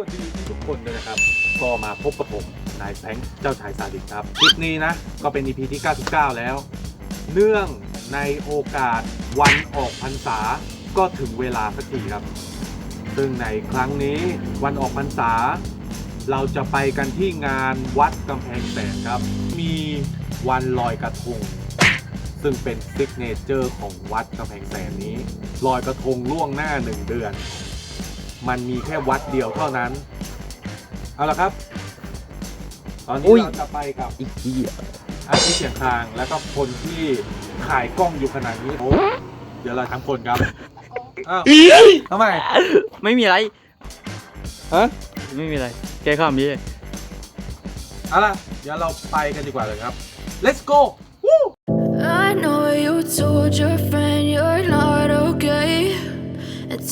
วัสดีทุกคนด้วยนะครับ ก็มาพบกับผมนายแฟรงเจ้าชายซาดิสครับคลิปนี้นะ ก็เป็น EP ที่ 99 แล้ว เนื่องในโอกาสวันออกพรรษาก็ถึงเวลาสักทีครับ ซึ่งในครั้งนี้วันออกพรรษา เราจะไปกันที่งานวัดกำแพงแสนครับ มีวันลอยกระทง ซึ่งเป็นซิกเนเจอร์ของวัดกำแพงแสนนี้ ลอยกระทงล่วงหน้าหนึ่งเดือน มันมีแค่วัดเดียวเท่านั้น เอาละครับ ตอนนี้อุ้ยเราจะไปกับอีกทียอาทิตย์เสียงคางแล้วก็คนที่ขายกล้องอยู่ขนาดนี้โอ้เดี๋ยวเราทั้งคนครับอ้าวทำไมไม่มีอะไรฮะไม่มีอะไร แกข้ามนี้เอาล่ะเดี๋ยวเราไปกันดีกว่าเลยครับ let's go I know you told your friend you're not okay. And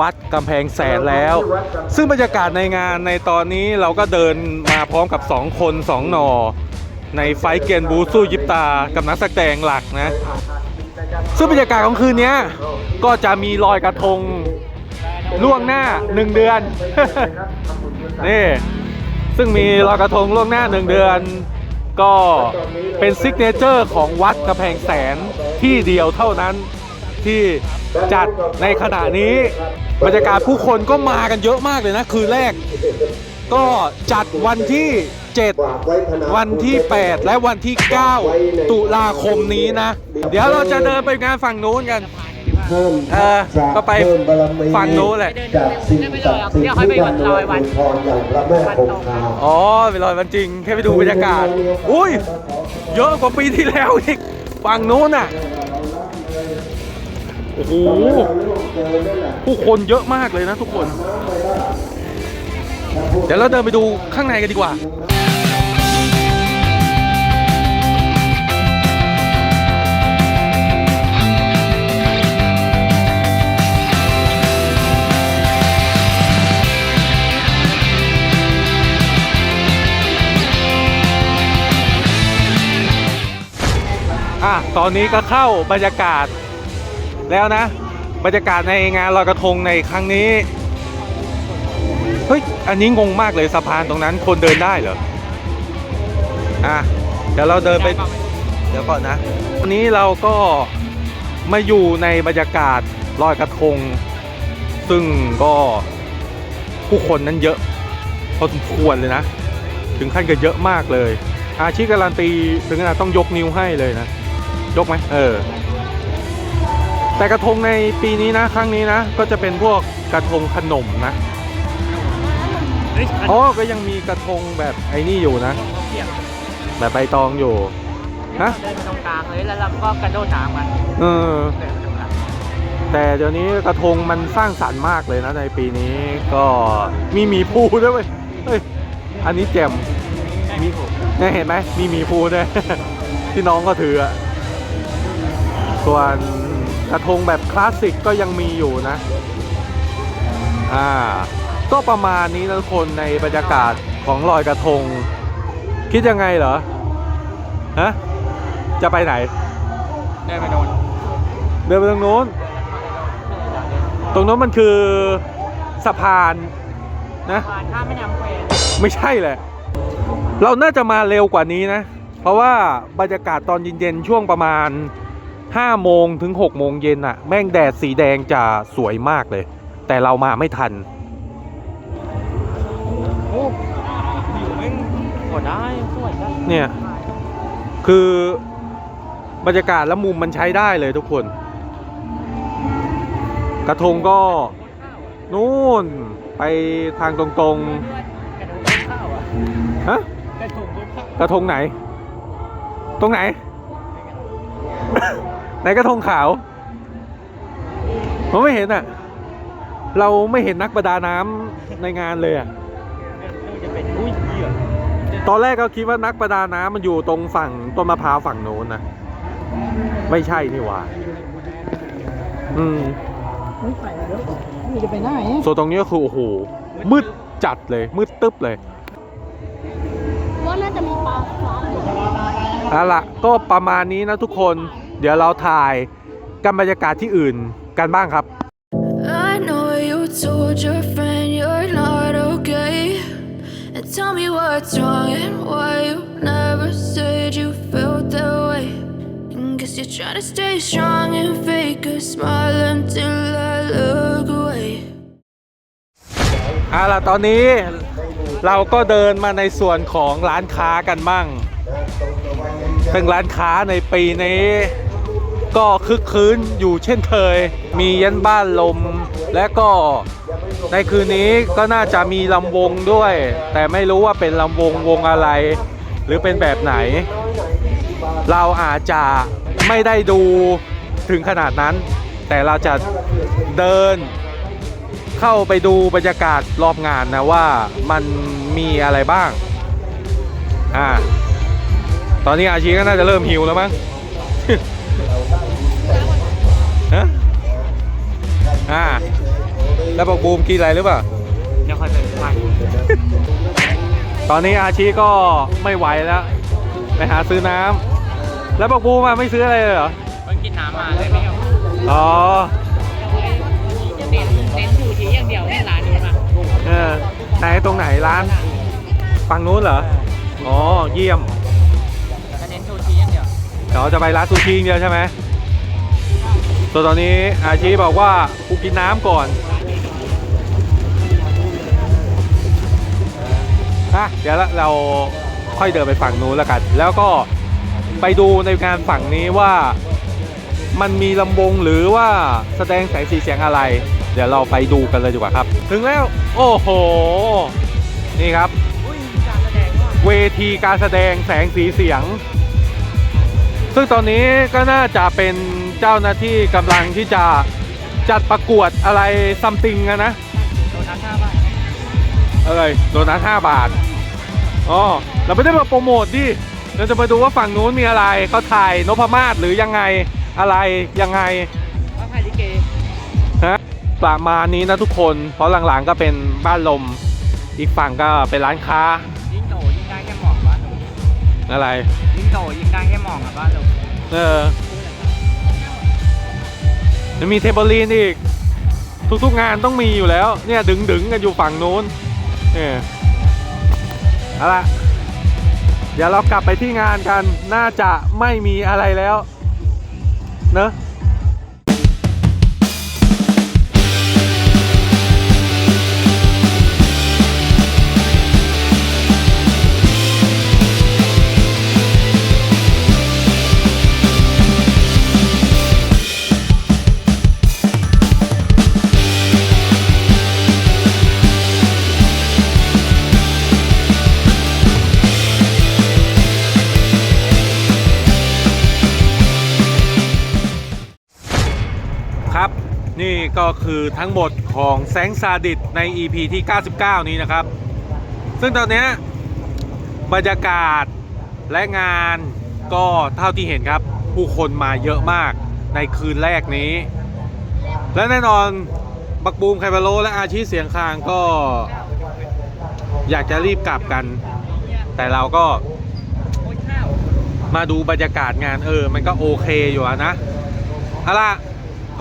วัดกำแพงแสนแล้ว ซึ่งบรรยากาศในงานในตอนนี้เราก็เดินมาพร้อมกับ 2 คน 2 หน่อ ในไฟท์เกนบูสู้ยิปตา กับนักแสดงหลักนะ ซึ่งบรรยากาศของคืนนี้ก็จะมีลอยกระทงล่วงหน้า 1 เดือน นี่ ซึ่งมีลอยกระทงล่วงหน้า 1 เดือน ก็เป็นซิกเนเจอร์ของวัดกำแพงแสนที่เดียวเท่านั้น ที่จัดในขณะนี้บรรยากาศผู้คนก็มากันเยอะมากเลยนะ คืนแรก ก็จัดวันที่ 7 วันที่ 8 และวันที่ 9 ตุลาคมนี้นะ เดี๋ยวเราจะเดินไปงานฝั่งนู้นกันเพิ่มเออก็ไปเพิ่มบารมีฝั่งนู้นแหละจากสิ่งศักดิ์สิทธิ์ที่ท่านลอยวันพรอย่างพระแม่คงคาอ๋อไปลอยวันจริงแค่ไปดูบรรยากาศ อุ้ย เยอะกว่าปีที่แล้วอีกฝั่งนู้นน่ะ โอ้โหผู้คนเยอะมากเลยนะทุกคน เดี๋ยวเราเดินไปดูข้างในกันดีกว่าอะตอนนี้ก็เข้าบรรยากาศ แล้วนะ บรรยากาศในงานลอยกระทงในครั้งนี้ เฮ้ย อันนี้งงมากเลยสะพานตรงนั้นคนเดินได้เหรอ อะ เดี๋ยวเราเดินไป เดี๋ยวก่อนนะ วันนี้เราก็มาอยู่ในบรรยากาศลอยกระทง ซึ่งก็ผู้คนนั้นเยอะพอสมควรเลยนะ ถึงขั้นก็เยอะมากเลย อาชีพการันตีถึงขนาดต้องยกนิ้วให้เลยนะ ยกไหมเออ แต่กระทงในปีนี้นะ ครั้งนี้นะ ก็จะเป็นพวกกระทงขนมนะอ๋อก็ยังมีกระทงแบบไอ้นี่อยู่นะแบบใบตองอยู่ฮะเดินไปตรงกลางเลยแล้วเราก็กระโดดน้ำกันเออเดินไปตรงกลางแต่เดี๋ยวนี้กระทงมันสร้างสรรค์มากเลยนะในปีนี้ก็มีหมีภูด้วยเว้ยเฮ้ยอันนี้แจ่มมีเนี่ยเห็นไหมมีหมีภูด้วยที่น้องก็ถืออะส่วน กระทงแบบคลาสสิกก็ยังมีอยู่นะ อ่า ก็ประมาณนี้นะทุกคนในบรรยากาศของลอยกระทง คิดยังไงเหรอ ฮะ จะไปไหน เดินไปโดนเดินไปตรงนู้น ตรงนู้นมันคือสะพานนะผ่านข้ามแม่น้ำแควไม่ใช่แหละ เราน่าจะมาเร็วกว่านี้นะ เพราะว่าบรรยากาศตอนเย็นๆช่วงประมาณ 5โมงถึง6โมงเย็นอะแม่งแดดสีแดงจะสวยมากเลย แต่เรามาไม่ทันโอ้วิวแม่งกดได้สวยจังเนี่ย คือบรรยากาศและมุมมันใช้ได้เลยทุกคน กระทงก็นู่นไปทางตรงกระทงต้นข้าวอะๆฮะกระทงต้นข้าวกระทงไหน ตรงไหน ไหนกระทงขาวผมไม่เห็นอะ เราไม่เห็นนักประดาน้ำในงานเลยอะจะเป็นอุ้ยเหี้ยตอนแรกก็คิดว่านักประดาน้ำมันอยู่ตรงฝั่งต้นมะพร้าวฝั่งโน้นนะไม่ใช่นี่หว่าอืมไม่ไปแล้วนี่จะไปไหนส่วนตรงนี้ก็คือโอ้โหมืดจัดเลยมืดตึ๊บเลย เอาล่ะก็ประมาณนี้นะทุกคน เดี๋ยวเราถ่ายกันบรรยากาศที่อื่นกันบ้างครับ I know you told your friend you're not okay. And tell me what's wrong and why you never said you felt that way. And guess you're trying to stay strong and fake a smile until I look away. เอาล่ะตอนนี้เราก็เดินมาในส่วนของร้านค้ากันมั่ง ซึ่งร้านค้าในปีนี้ ก็คึกคืนอยู่เช่นเคย มียันบ้านลม และก็ในคืนนี้ก็น่าจะมีลำวงด้วย แต่ไม่รู้ว่าเป็นลำวงวงอะไร หรือเป็นแบบไหน เราอาจจะไม่ได้ดูถึงขนาดนั้น แต่เราจะเดินเข้าไปดูบรรยากาศรอบงานนะว่ามันมีอะไรบ้าง อ่า ตอนนี้อาชีก็น่าจะเริ่มหิวแล้วมั้งฮะอ่าแล้วบอกบูมกินอะไรหรือเปล่าเดี๋ยวค่อยไปไปตอนนี้อาชีก็ไม่ไหวแล้ว ไปหาซื้อน้ำแล้วบอกบูมอะไม่ซื้ออะไรเลยเหรอเพิ่งกินน้ำมาเลยไม่เอาอ๋อเน้นเน้นซูชิอย่างเดียวในร้านนี้มาเออไหนตรงไหนร้านฝั่งนู้นเหรอ อ๋อ เยี่ยม เดี๋ยวจะไปร้านซูชิอย่างเดียวใช่ไหมส่วนตอนนี้อาชีบอกว่ากูกินน้ำก่อนอะเดี๋ยวเราค่อยเดินไปฝั่งนู้นแล้วกัน แล้วก็ไปดูในงานฝั่งนี้ว่ามันมีลำวงหรือว่าแสดงแสงสีเสียงอะไร เดี๋ยวเราไปดูกันเลยดีกว่าครับ ถึงแล้ว โอ้โห นี่ครับ เวทีการแสดงแสงสีเสียง ซึ่งตอนนี้ก็น่าจะเป็นเจ้าหน้าที่กำลังที่จะจัดประกวดอะไรซัมติงนะโดนัทห้าบาทเอ้ยโดนัท5บาทอ๋อเราไม่ได้มาโปรโมทดิเราจะมาดูว่าฝั่งนู้นมีอะไรเขาถ่ายนพมาศหรือยังไงอะไรยังไงว่าไทยลิเกฮะประมาณนี้นะทุกคน เพราะหลังๆก็เป็นบ้านลม อีกฝั่งก็เป็นร้านค้ายิ่งโตยิ่งได้แค่หมองบ้านเราอะไรยิ่ง โตยิงได้แค่มองอะบ้านเราเออยังมีเทเบิลลีนอีก ทุกๆงานต้องมีอยู่แล้ว เนี่ยดึงดึงกันอยู่ฝั่งนู้นเนี่ยเอาละเดี๋ยวเรากลับไปที่งานกันน่าจะไม่มีอะไรแล้ว เนอะ ก็คือทั้งหมดของแสงซาดิสใน EP ที่ 99 นี้นะครับ ซึ่งตอนนี้บรรยากาศและงานก็เท่าที่เห็นครับ ผู้คนมาเยอะมากในคืนแรกนี้ และแน่นอนบักบูมไคบาโลและอาชีเสียงคางก็อยากจะรีบกลับกัน แต่เราก็มาดูบรรยากาศงานเออ มันก็โอเคอยู่นะเอาล่ะ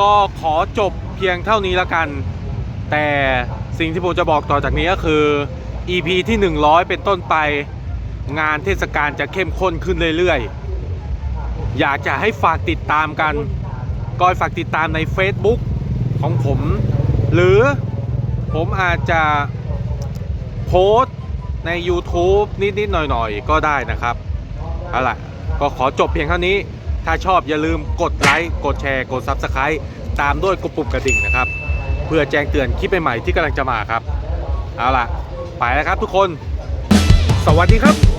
ก็ขอจบ เพียงเท่านี้แล้วกัน แต่สิ่งที่ผมจะบอกต่อจากนี้ก็คือ EP ที่ 100 เป็นต้นไปงานเทศกาลจะเข้มข้นขึ้นเรื่อยๆ อยากจะให้ฝากติดตามกันก็ฝากติดตามใน Facebook ของผม หรือผมอาจจะโพสต์ใน YouTube นิด ๆ หน่อย ๆ ก็ได้นะครับ เอาล่ะ ก็ขอจบเพียงเท่านี้ ถ้าชอบอย่าลืมกดไลค์ กดแชร์ กด Subscribe ตามด้วยกดปุ่มกระดิ่งนะครับ เพื่อแจ้งเตือนคลิปใหม่ๆที่กำลังจะมาครับ เอาล่ะ ไปแล้วครับทุกคน สวัสดีครับ